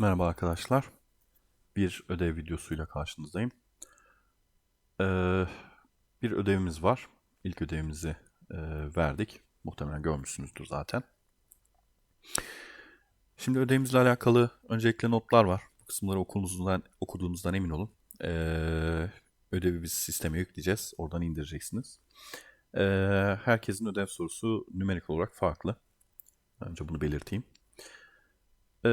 Merhaba arkadaşlar. Bir ödev videosuyla karşınızdayım. Ee, bir ödevimiz var. İlk ödevimizi e, verdik. Muhtemelen görmüşsünüzdür zaten. Şimdi ödevimizle alakalı öncelikle notlar var. Bu kısımları okulunuzdan, okuduğunuzdan emin olun. Ee, ödevi biz sisteme yükleyeceğiz. Oradan indireceksiniz. Ee, herkesin ödev sorusu nümerik olarak farklı. Önce bunu belirteyim. Ee,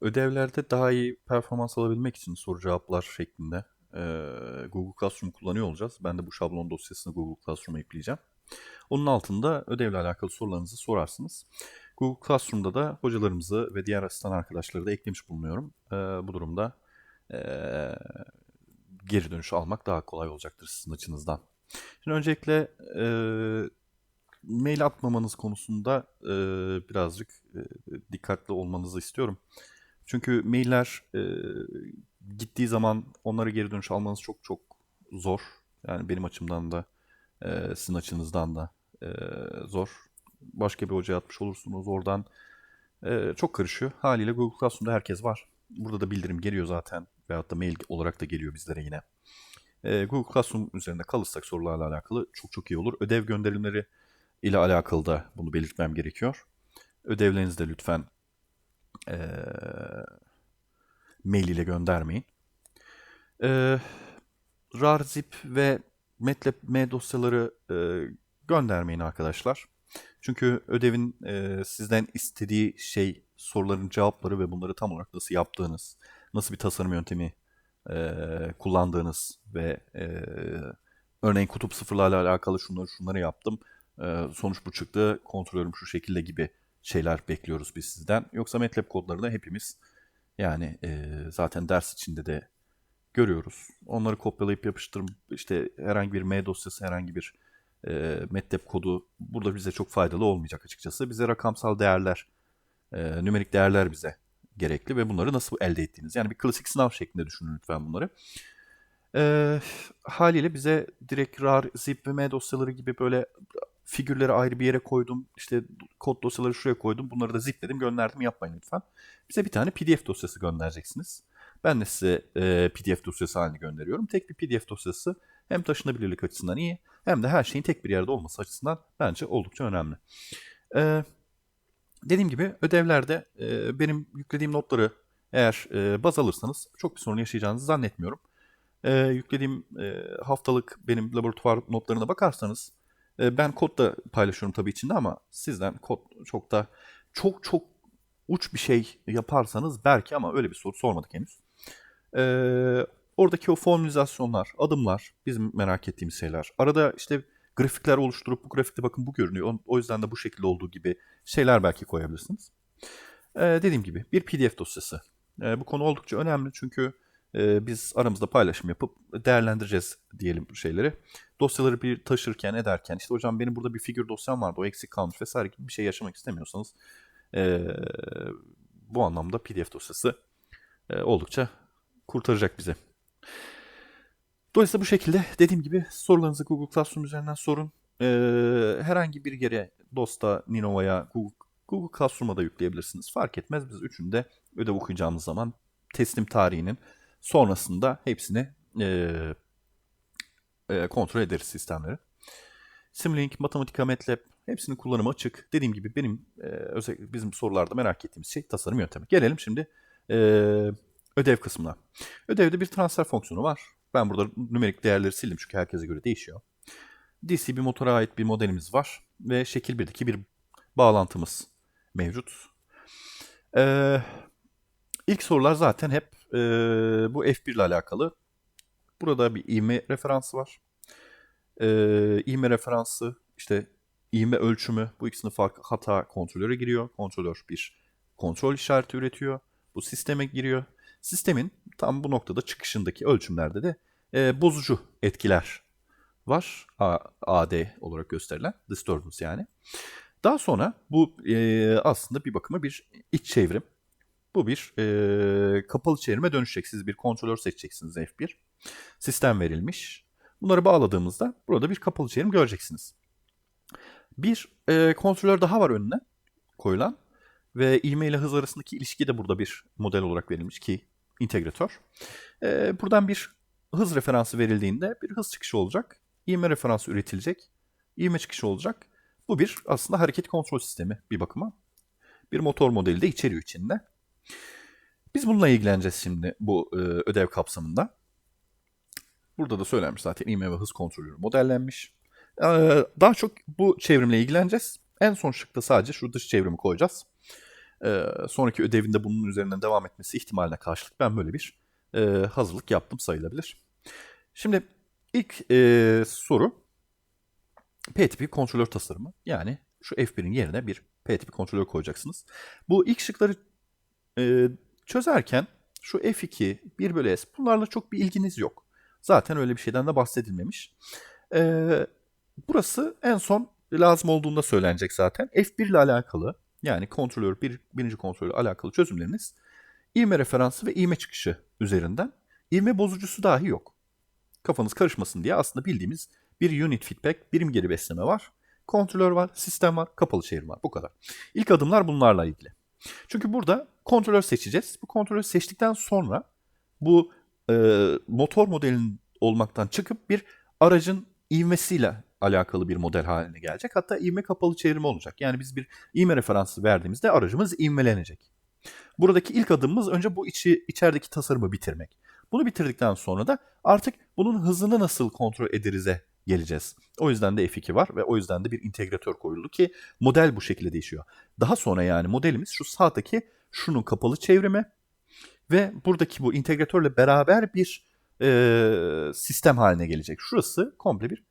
ödevlerde daha iyi performans alabilmek için soru cevaplar şeklinde e, Google Classroom kullanıyor olacağız. Ben de bu şablon dosyasını Google Classroom'a yükleyeceğim. Onun altında ödevle alakalı sorularınızı sorarsınız. Google Classroom'da da hocalarımızı ve diğer asistan arkadaşları da eklemiş bulunuyorum. Ee, bu durumda e, geri dönüş almak daha kolay olacaktır sizin açınızdan. Şimdi öncelikle e, mail atmamanız konusunda e, birazcık e, dikkatli olmanızı istiyorum. Çünkü mailler e, gittiği zaman onları geri dönüş almanız çok çok zor. Yani benim açımdan da e, sizin açınızdan da e, zor. Başka bir hocaya atmış olursunuz oradan e, çok karışıyor. Haliyle Google Classroom'da herkes var. Burada da bildirim geliyor zaten veyahut da mail olarak da geliyor bizlere yine. E, Google Classroom üzerinde kalırsak sorularla alakalı çok çok iyi olur. Ödev gönderimleri ile alakalı da bunu belirtmem gerekiyor. Ödevlerinizi de lütfen eee, mail ile göndermeyin. Eee rar ve MATLAB M dosyaları eee, göndermeyin arkadaşlar. Çünkü ödevin eee, sizden istediği şey soruların cevapları ve bunları tam olarak nasıl yaptığınız, nasıl bir tasarım yöntemi eee, kullandığınız ve eee, örneğin kutup sıfırlarla alakalı şunları şunları yaptım sonuç bu çıktı, kontrolörüm şu şekilde gibi şeyler bekliyoruz biz sizden. Yoksa MATLAB kodlarını hepimiz yani e, zaten ders içinde de görüyoruz. Onları kopyalayıp yapıştırıp işte herhangi bir M dosyası, herhangi bir e, MATLAB kodu burada bize çok faydalı olmayacak açıkçası. Bize rakamsal değerler, e, nümerik değerler bize gerekli ve bunları nasıl elde ettiğiniz. Yani bir klasik sınav şeklinde düşünün lütfen bunları. E, haliyle bize direkt rar, zip ve M dosyaları gibi böyle figürleri ayrı bir yere koydum. İşte kod dosyaları şuraya koydum. Bunları da zipledim gönderdim yapmayın lütfen. Bize bir tane PDF dosyası göndereceksiniz. Ben de size e, PDF dosyası halini gönderiyorum. Tek bir PDF dosyası hem taşınabilirlik açısından iyi hem de her şeyin tek bir yerde olması açısından bence oldukça önemli. E, dediğim gibi ödevlerde e, benim yüklediğim notları eğer e, baz alırsanız çok bir sorun yaşayacağınızı zannetmiyorum. E, yüklediğim e, haftalık benim laboratuvar notlarına bakarsanız ben kod da paylaşıyorum tabii içinde ama sizden kod çok da çok çok uç bir şey yaparsanız belki ama öyle bir soru sormadık henüz. Ee, oradaki o formülizasyonlar, adımlar bizim merak ettiğimiz şeyler. Arada işte grafikler oluşturup bu grafikte bakın bu görünüyor. O- O yüzden de bu şekilde olduğu gibi şeyler belki koyabilirsiniz. Ee, dediğim gibi bir PDF dosyası. Ee, bu konu oldukça önemli çünkü e, biz aramızda paylaşım yapıp değerlendireceğiz diyelim şeyleri. Dosyaları bir taşırken ederken işte hocam benim burada bir figür dosyam vardı o eksik kalmış vesaire gibi bir şey yaşamak istemiyorsanız e, bu anlamda PDF dosyası e, oldukça kurtaracak bizi. Dolayısıyla bu şekilde dediğim gibi sorularınızı Google Classroom üzerinden sorun. E, herhangi bir yere Dosta, Ninova'ya, Google, Google Classroom'a da yükleyebilirsiniz. Fark etmez biz üçünde ödev okuyacağımız zaman teslim tarihinin sonrasında hepsini e, e, kontrol ederiz sistemleri. Simulink, Matematika, MATLAB hepsinin kullanımı açık. Dediğim gibi benim e, özellikle bizim sorularda merak ettiğimiz şey tasarım yöntemi. Gelelim şimdi e, ödev kısmına. Ödevde bir transfer fonksiyonu var. Ben burada nümerik değerleri sildim çünkü herkese göre değişiyor. DC bir motora ait bir modelimiz var ve şekil 1'deki bir bağlantımız mevcut. Ee, ilk sorular zaten hep e, bu F1 ile alakalı. Burada bir ivme referansı var. Ee, ivme referansı işte ivme ölçümü bu ikisinin farkı hata kontrolöre giriyor. Kontrolör bir kontrol işareti üretiyor. Bu sisteme giriyor. Sistemin tam bu noktada çıkışındaki ölçümlerde de e, bozucu etkiler var. A- AD olarak gösterilen disturbance yani. Daha sonra bu e, aslında bir bakıma bir iç çevrim. Bu bir e, kapalı çevrime dönüşecek. Siz bir kontrolör seçeceksiniz F1. Sistem verilmiş. Bunları bağladığımızda burada bir kapalı çevrim göreceksiniz. Bir e, kontrolör daha var önüne koyulan. Ve ivme ile hız arasındaki ilişki de burada bir model olarak verilmiş ki integratör. Ee, buradan bir hız referansı verildiğinde bir hız çıkışı olacak. İvme referansı üretilecek. İvme çıkışı olacak. Bu bir aslında hareket kontrol sistemi bir bakıma. Bir motor modeli de içeriyor içinde. Biz bununla ilgileneceğiz şimdi bu e, ödev kapsamında. Burada da söylenmiş zaten ivme ve hız kontrolü modellenmiş. Ee, daha çok bu çevrimle ilgileneceğiz. En son şıkta sadece şu dış çevrimi koyacağız. Ee, sonraki ödevinde bunun üzerinden devam etmesi ihtimaline karşılık ben böyle bir e, hazırlık yaptım sayılabilir. Şimdi ilk e, soru P tipi kontrolör tasarımı. Yani şu F1'in yerine bir P tipi kontrolör koyacaksınız. Bu ilk şıkları e, çözerken şu F2, 1 bölü S bunlarla çok bir ilginiz yok. Zaten öyle bir şeyden de bahsedilmemiş. E, burası en son lazım olduğunda söylenecek zaten. F1 ile alakalı yani kontrolör, bir, birinci kontrolörle alakalı çözümleriniz ivme referansı ve ivme çıkışı üzerinden. ivme bozucusu dahi yok. Kafanız karışmasın diye aslında bildiğimiz bir unit feedback, birim geri besleme var. Kontrolör var, sistem var, kapalı çevrim var. Bu kadar. İlk adımlar bunlarla ilgili. Çünkü burada kontrolör seçeceğiz. Bu kontrolörü seçtikten sonra bu e, motor modelinin olmaktan çıkıp bir aracın ivmesiyle alakalı bir model haline gelecek. Hatta ivme kapalı çevrimi olacak. Yani biz bir ivme referansı verdiğimizde aracımız ivmelenecek. Buradaki ilk adımımız önce bu içi içerideki tasarımı bitirmek. Bunu bitirdikten sonra da artık bunun hızını nasıl kontrol ederize geleceğiz. O yüzden de F2 var ve o yüzden de bir integratör koyuldu ki model bu şekilde değişiyor. Daha sonra yani modelimiz şu sağdaki şunun kapalı çevrimi ve buradaki bu integratörle beraber bir e, sistem haline gelecek. Şurası komple bir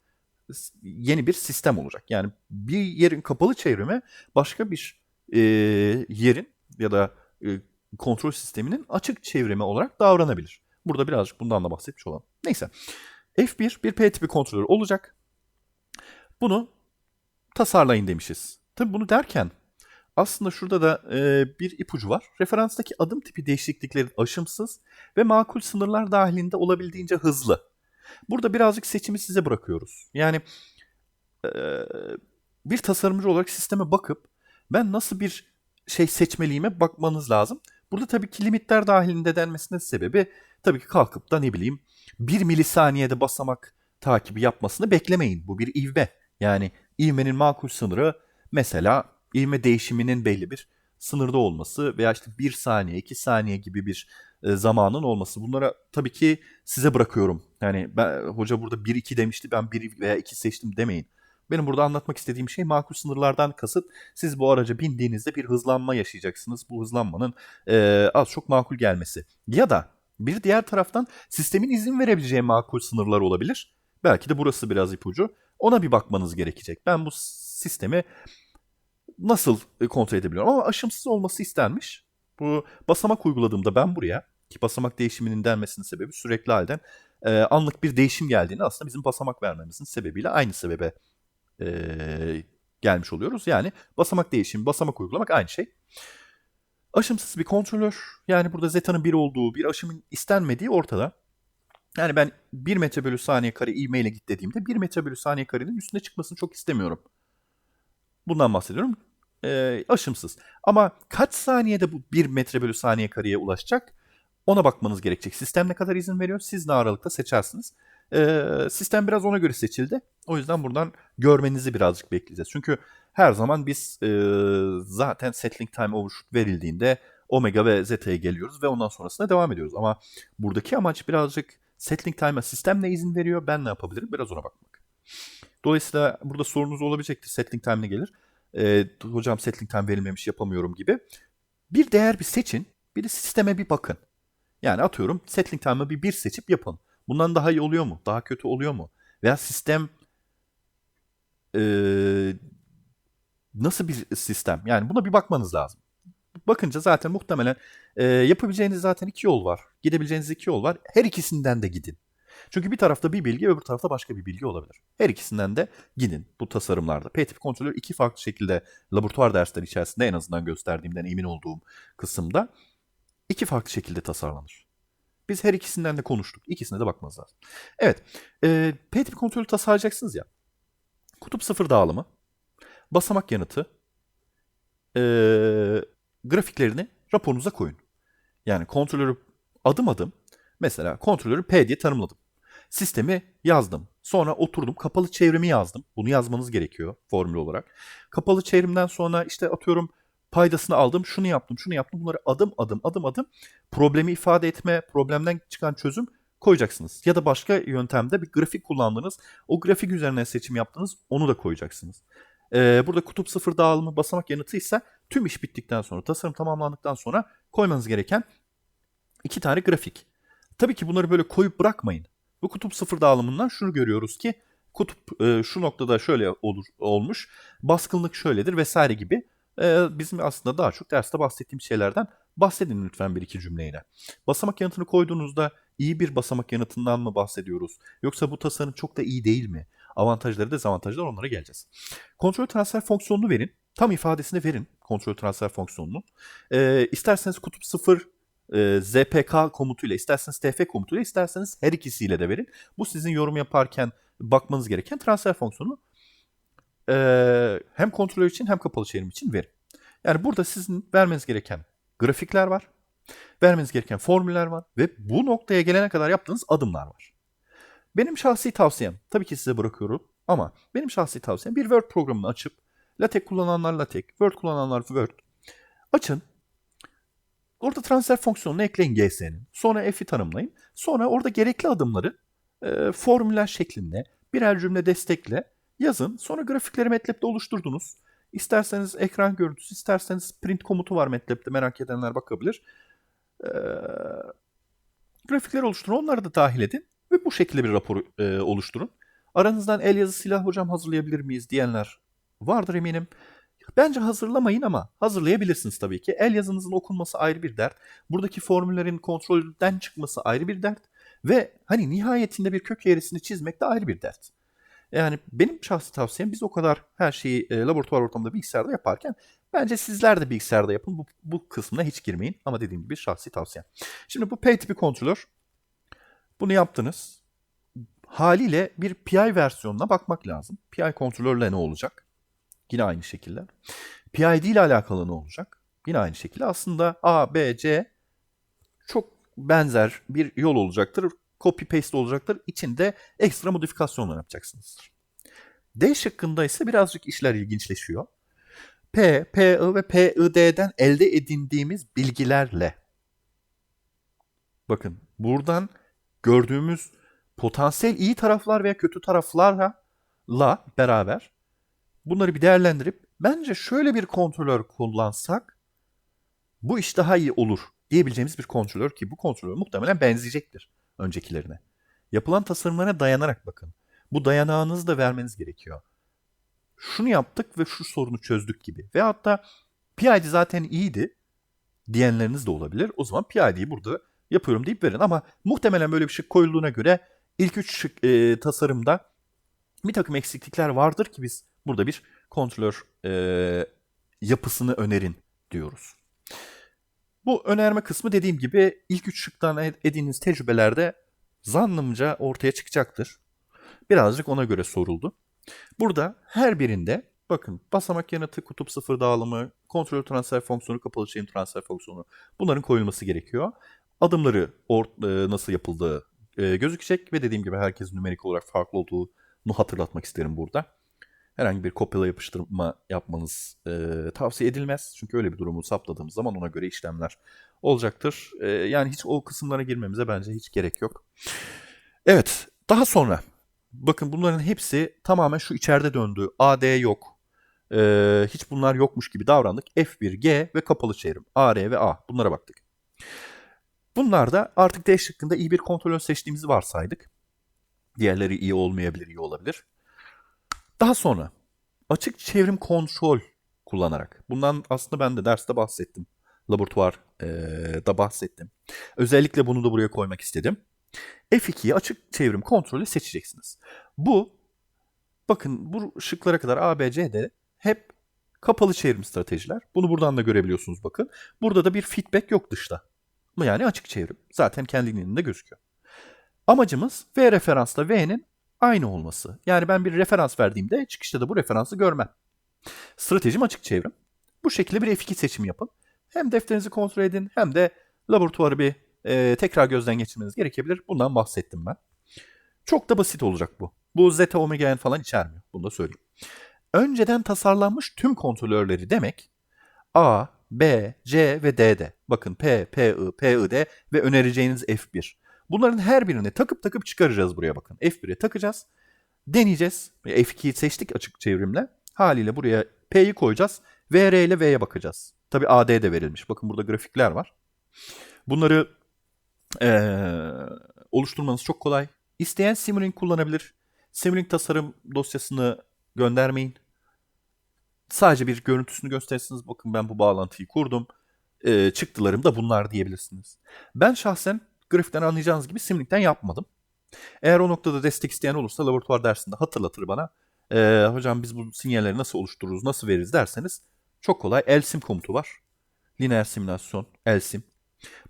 yeni bir sistem olacak. Yani bir yerin kapalı çevrimi başka bir e, yerin ya da e, kontrol sisteminin açık çevrimi olarak davranabilir. Burada birazcık bundan da bahsetmiş olalım. Neyse. F1 bir P tipi kontrolör olacak. Bunu tasarlayın demişiz. Tabi bunu derken aslında şurada da e, bir ipucu var. Referanstaki adım tipi değişikliklerin aşımsız ve makul sınırlar dahilinde olabildiğince hızlı. Burada birazcık seçimi size bırakıyoruz. Yani e, bir tasarımcı olarak sisteme bakıp ben nasıl bir şey seçmeliyime bakmanız lazım. Burada tabii ki limitler dahilinde denmesinin sebebi tabii ki kalkıp da ne bileyim 1 milisaniyede basamak takibi yapmasını beklemeyin. Bu bir ivme. Yani ivmenin makul sınırı mesela ivme değişiminin belli bir sınırda olması veya işte 1 saniye, 2 saniye gibi bir e, zamanın olması. Bunlara tabii ki size bırakıyorum. Yani ben, hoca burada 1-2 demişti ben 1 veya 2 seçtim demeyin. Benim burada anlatmak istediğim şey makul sınırlardan kasıt siz bu araca bindiğinizde bir hızlanma yaşayacaksınız. Bu hızlanmanın e, az çok makul gelmesi. Ya da bir diğer taraftan sistemin izin verebileceği makul sınırlar olabilir. Belki de burası biraz ipucu. Ona bir bakmanız gerekecek. Ben bu sistemi nasıl kontrol edebiliyorum ama aşımsız olması istenmiş. Bu basamak uyguladığımda ben buraya ki basamak değişiminin denmesinin sebebi sürekli halden e, anlık bir değişim geldiğini aslında bizim basamak vermemizin sebebiyle aynı sebebe e, gelmiş oluyoruz. Yani basamak değişimi, basamak uygulamak aynı şey. Aşımsız bir kontrolör. Yani burada zeta'nın 1 olduğu, bir aşımın istenmediği ortada. Yani ben 1 metre bölü saniye kare e-mail'e git dediğimde 1 metre bölü saniye karenin üstüne çıkmasını çok istemiyorum. Bundan bahsediyorum. E, aşımsız. Ama kaç saniyede bu 1 metre bölü saniye kareye ulaşacak? Ona bakmanız gerekecek. Sistem ne kadar izin veriyor? Siz ne aralıkta seçersiniz. E, sistem biraz ona göre seçildi. O yüzden buradan görmenizi birazcık bekleyeceğiz. Çünkü her zaman biz e, zaten settling time overshoot verildiğinde omega ve zeta'ya geliyoruz ve ondan sonrasında devam ediyoruz. Ama buradaki amaç birazcık settling time'a sistem ne izin veriyor, ben ne yapabilirim biraz ona bakmak. Dolayısıyla burada sorunuz olabilecektir. Settling time ne gelir? E, hocam settling time verilmemiş yapamıyorum gibi. Bir değer bir seçin, bir de sisteme bir bakın. Yani atıyorum settling time'ı bir bir seçip yapın. Bundan daha iyi oluyor mu? Daha kötü oluyor mu? Veya sistem e, nasıl bir sistem? Yani buna bir bakmanız lazım. Bakınca zaten muhtemelen e, yapabileceğiniz zaten iki yol var. Gidebileceğiniz iki yol var. Her ikisinden de gidin. Çünkü bir tarafta bir bilgi öbür tarafta başka bir bilgi olabilir. Her ikisinden de gidin bu tasarımlarda. P-tip kontrolör iki farklı şekilde laboratuvar dersleri içerisinde en azından gösterdiğimden emin olduğum kısımda iki farklı şekilde tasarlanır. Biz her ikisinden de konuştuk. İkisine de bakmanız lazım. Evet. E, P-tip kontrolü tasarlayacaksınız ya. Kutup sıfır dağılımı, basamak yanıtı, e, grafiklerini raporunuza koyun. Yani kontrolörü adım adım mesela kontrolörü P diye tanımladım. Sistemi yazdım. Sonra oturdum kapalı çevrimi yazdım. Bunu yazmanız gerekiyor formül olarak. Kapalı çevrimden sonra işte atıyorum paydasını aldım, şunu yaptım, şunu yaptım. Bunları adım adım adım adım problemi ifade etme, problemden çıkan çözüm koyacaksınız. Ya da başka yöntemde bir grafik kullandınız. O grafik üzerine seçim yaptınız. Onu da koyacaksınız. Ee, burada kutup sıfır dağılımı basamak yanıtı ise tüm iş bittikten sonra, tasarım tamamlandıktan sonra koymanız gereken iki tane grafik. Tabii ki bunları böyle koyup bırakmayın. Bu kutup sıfır dağılımından şunu görüyoruz ki kutup e, şu noktada şöyle olur olmuş, baskınlık şöyledir vesaire gibi bizim aslında daha çok derste bahsettiğim şeylerden bahsedin lütfen bir iki cümleyle. Basamak yanıtını koyduğunuzda iyi bir basamak yanıtından mı bahsediyoruz? Yoksa bu tasarım çok da iyi değil mi? Avantajları dezavantajları onlara geleceğiz. Kontrol transfer fonksiyonunu verin. Tam ifadesini verin kontrol transfer fonksiyonunu. E, isterseniz kutup 0 e, ZPK komutuyla, isterseniz TF komutuyla, isterseniz her ikisiyle de verin. Bu sizin yorum yaparken bakmanız gereken transfer fonksiyonu e, hem kontrol için hem kapalı çevrim için verin. Yani burada sizin vermeniz gereken grafikler var, vermeniz gereken formüller var ve bu noktaya gelene kadar yaptığınız adımlar var. Benim şahsi tavsiyem, tabii ki size bırakıyorum ama benim şahsi tavsiyem bir Word programını açıp LaTeX kullananlar LaTeX, Word kullananlar Word açın. Orada transfer fonksiyonunu ekleyin GS'nin. Sonra F'i tanımlayın. Sonra orada gerekli adımları e, formüller şeklinde birer cümle destekle yazın. Sonra grafikleri MATLAB'de oluşturdunuz. İsterseniz ekran görüntüsü, isterseniz print komutu var MATLAB'de merak edenler bakabilir. Ee, grafikleri oluşturun, onları da dahil edin ve bu şekilde bir rapor e, oluşturun. Aranızdan el yazısıyla hocam hazırlayabilir miyiz diyenler vardır eminim. Bence hazırlamayın ama hazırlayabilirsiniz tabii ki. El yazınızın okunması ayrı bir dert. Buradaki formüllerin kontrolden çıkması ayrı bir dert. Ve hani nihayetinde bir kök eğrisini çizmek de ayrı bir dert. Yani benim şahsi tavsiyem biz o kadar her şeyi e, laboratuvar ortamında bilgisayarda yaparken bence sizler de bilgisayarda yapın. Bu, bu kısmına hiç girmeyin ama dediğim gibi şahsi tavsiyem. Şimdi bu P tipi kontrolör. Bunu yaptınız. Haliyle bir PI versiyonuna bakmak lazım. PI kontrolörle ne olacak? Yine aynı şekilde. PID ile alakalı ne olacak? Yine aynı şekilde. Aslında A, B, C çok benzer bir yol olacaktır. Copy paste olacaktır. İçinde ekstra modifikasyonlar yapacaksınızdır. D şıkkında ise birazcık işler ilginçleşiyor. P, PI ve PID'den elde edindiğimiz bilgilerle bakın buradan gördüğümüz potansiyel iyi taraflar veya kötü taraflarla la beraber bunları bir değerlendirip bence şöyle bir kontrolör kullansak bu iş daha iyi olur diyebileceğimiz bir kontrolör ki bu kontrolör muhtemelen benzeyecektir öncekilerine. Yapılan tasarımlara dayanarak bakın. Bu dayanağınızı da vermeniz gerekiyor. Şunu yaptık ve şu sorunu çözdük gibi. Ve hatta PID zaten iyiydi diyenleriniz de olabilir. O zaman PID'yi burada yapıyorum deyip verin. Ama muhtemelen böyle bir şey koyulduğuna göre ilk üç şık, e, tasarımda bir takım eksiklikler vardır ki biz burada bir kontrolör e, yapısını önerin diyoruz. Bu önerme kısmı dediğim gibi ilk üç şıktan edindiğiniz tecrübelerde zannımca ortaya çıkacaktır. Birazcık ona göre soruldu. Burada her birinde bakın basamak yanıtı, kutup sıfır dağılımı, kontrol transfer fonksiyonu, kapalı çevrim transfer fonksiyonu bunların koyulması gerekiyor. Adımları or- e, nasıl yapıldığı e, gözükecek ve dediğim gibi herkesin nümerik olarak farklı olduğunu hatırlatmak isterim burada herhangi bir kopyala yapıştırma yapmanız e, tavsiye edilmez. Çünkü öyle bir durumu saptadığımız zaman ona göre işlemler olacaktır. E, yani hiç o kısımlara girmemize bence hiç gerek yok. Evet, daha sonra bakın bunların hepsi tamamen şu içeride döndü. AD yok. E, hiç bunlar yokmuş gibi davrandık. F1, G ve kapalı çevrim. AR ve A. Bunlara baktık. Bunlarda artık D şıkkında iyi bir kontrolör seçtiğimizi varsaydık. Diğerleri iyi olmayabilir, iyi olabilir. Daha sonra açık çevrim kontrol kullanarak. Bundan aslında ben de derste bahsettim. Laboratuvar ee, da bahsettim. Özellikle bunu da buraya koymak istedim. F2'yi açık çevrim kontrolü seçeceksiniz. Bu bakın bu şıklara kadar A, B, C'de hep kapalı çevrim stratejiler. Bunu buradan da görebiliyorsunuz bakın. Burada da bir feedback yok dışta. Yani açık çevrim. Zaten kendiliğinden de gözüküyor. Amacımız V referansla V'nin aynı olması. Yani ben bir referans verdiğimde çıkışta da bu referansı görmem. Stratejim açık çevrim. Bu şekilde bir F2 seçimi yapın. Hem defterinizi kontrol edin hem de laboratuvarı bir e, tekrar gözden geçirmeniz gerekebilir. Bundan bahsettim ben. Çok da basit olacak bu. Bu zeta omega n falan içermiyor. Bunu da söyleyeyim. Önceden tasarlanmış tüm kontrolörleri demek A, B, C ve D'de. Bakın P, P, I, P, I, D ve önereceğiniz F1. Bunların her birini takıp takıp çıkaracağız buraya bakın. F1'e takacağız. Deneyeceğiz. F2'yi seçtik açık çevrimle. Haliyle buraya P'yi koyacağız. VR ile V'ye bakacağız. Tabi AD de verilmiş. Bakın burada grafikler var. Bunları ee, oluşturmanız çok kolay. İsteyen Simulink kullanabilir. Simulink tasarım dosyasını göndermeyin. Sadece bir görüntüsünü gösterirsiniz. Bakın ben bu bağlantıyı kurdum. Ee, çıktılarım da bunlar diyebilirsiniz. Ben şahsen grafikten anlayacağınız gibi Simlink'ten yapmadım. Eğer o noktada destek isteyen olursa laboratuvar dersinde hatırlatır bana. Ee, hocam biz bu sinyalleri nasıl oluştururuz, nasıl veririz derseniz çok kolay. LSIM komutu var. Lineer simülasyon, LSIM.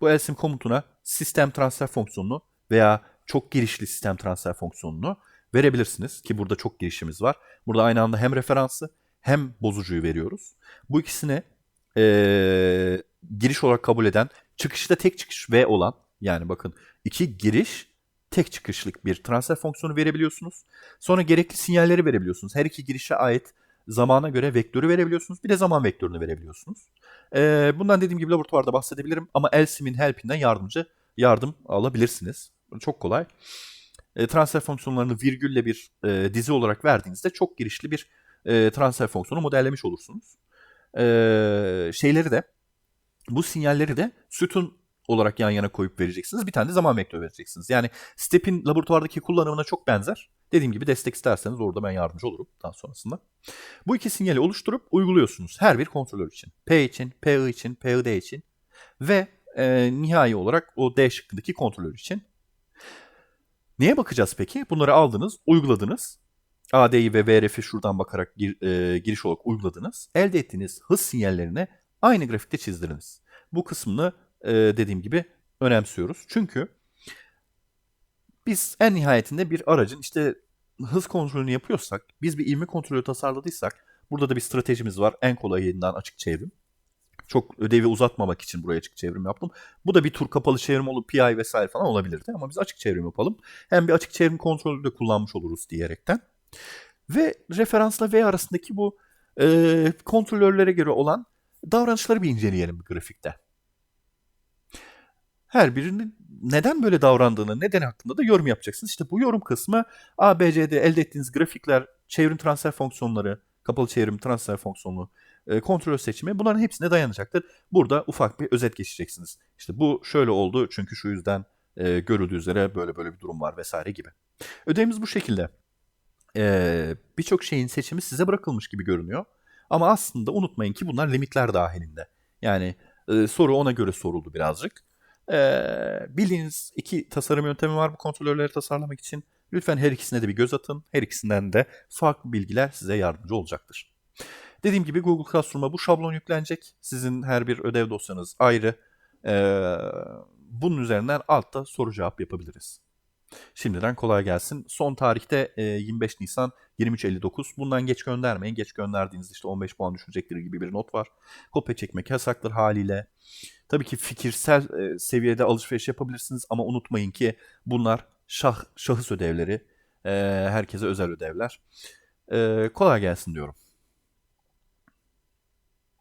Bu LSIM komutuna sistem transfer fonksiyonunu veya çok girişli sistem transfer fonksiyonunu verebilirsiniz ki burada çok girişimiz var. Burada aynı anda hem referansı hem bozucuyu veriyoruz. Bu ikisini ee, giriş olarak kabul eden, çıkışı da tek çıkış V olan yani bakın iki giriş tek çıkışlık bir transfer fonksiyonu verebiliyorsunuz. Sonra gerekli sinyalleri verebiliyorsunuz. Her iki girişe ait zamana göre vektörü verebiliyorsunuz. Bir de zaman vektörünü verebiliyorsunuz. Ee, bundan dediğim gibi laboratuvarda bahsedebilirim ama LSIM'in help'inden yardımcı yardım alabilirsiniz. Çok kolay. E, transfer fonksiyonlarını virgülle bir e, dizi olarak verdiğinizde çok girişli bir e, transfer fonksiyonu modellemiş olursunuz. E, şeyleri de bu sinyalleri de sütun olarak yan yana koyup vereceksiniz. Bir tane de zaman vektörü vereceksiniz. Yani STEP'in laboratuvardaki kullanımına çok benzer. Dediğim gibi destek isterseniz orada ben yardımcı olurum daha sonrasında. Bu iki sinyali oluşturup uyguluyorsunuz her bir kontrolör için. P için, PI için, PID için ve e, nihai olarak o D şıkkındaki kontrolör için. Neye bakacağız peki? Bunları aldınız, uyguladınız. AD'yi ve VRF'i şuradan bakarak gir, e, giriş olarak uyguladınız. Elde ettiğiniz hız sinyallerini aynı grafikte çizdiriniz. Bu kısmını e, dediğim gibi önemsiyoruz. Çünkü biz en nihayetinde bir aracın işte hız kontrolünü yapıyorsak, biz bir ivme kontrolü tasarladıysak, burada da bir stratejimiz var. En kolayından açık çevrim. Çok ödevi uzatmamak için buraya açık çevrim yaptım. Bu da bir tur kapalı çevrim olup PI vesaire falan olabilirdi ama biz açık çevrim yapalım. Hem bir açık çevrim kontrolü de kullanmış oluruz diyerekten. Ve referansla V arasındaki bu e, kontrolörlere göre olan davranışları bir inceleyelim bir grafikte. Her birinin neden böyle davrandığını, neden hakkında da yorum yapacaksınız. İşte bu yorum kısmı ABC'de elde ettiğiniz grafikler, çevrim transfer fonksiyonları, kapalı çevrim transfer fonksiyonu, e, kontrol seçimi bunların hepsine dayanacaktır. Burada ufak bir özet geçeceksiniz. İşte bu şöyle oldu çünkü şu yüzden e, görüldüğü üzere böyle böyle bir durum var vesaire gibi. Ödevimiz bu şekilde. E, Birçok şeyin seçimi size bırakılmış gibi görünüyor. Ama aslında unutmayın ki bunlar limitler dahilinde. Yani e, soru ona göre soruldu birazcık. E, bildiğiniz iki tasarım yöntemi var bu kontrolörleri tasarlamak için. Lütfen her ikisine de bir göz atın. Her ikisinden de farklı bilgiler size yardımcı olacaktır. Dediğim gibi Google Classroom'a bu şablon yüklenecek. Sizin her bir ödev dosyanız ayrı. Ee, bunun üzerinden altta soru cevap yapabiliriz. Şimdiden kolay gelsin. Son tarihte e, 25 Nisan 23.59. Bundan geç göndermeyin. Geç gönderdiğinizde işte 15 puan düşecektir gibi bir not var. Kopya çekmek yasaktır haliyle. Tabii ki fikirsel e, seviyede alışveriş yapabilirsiniz ama unutmayın ki bunlar şah, şahıs ödevleri. E, herkese özel ödevler. E, kolay gelsin diyorum.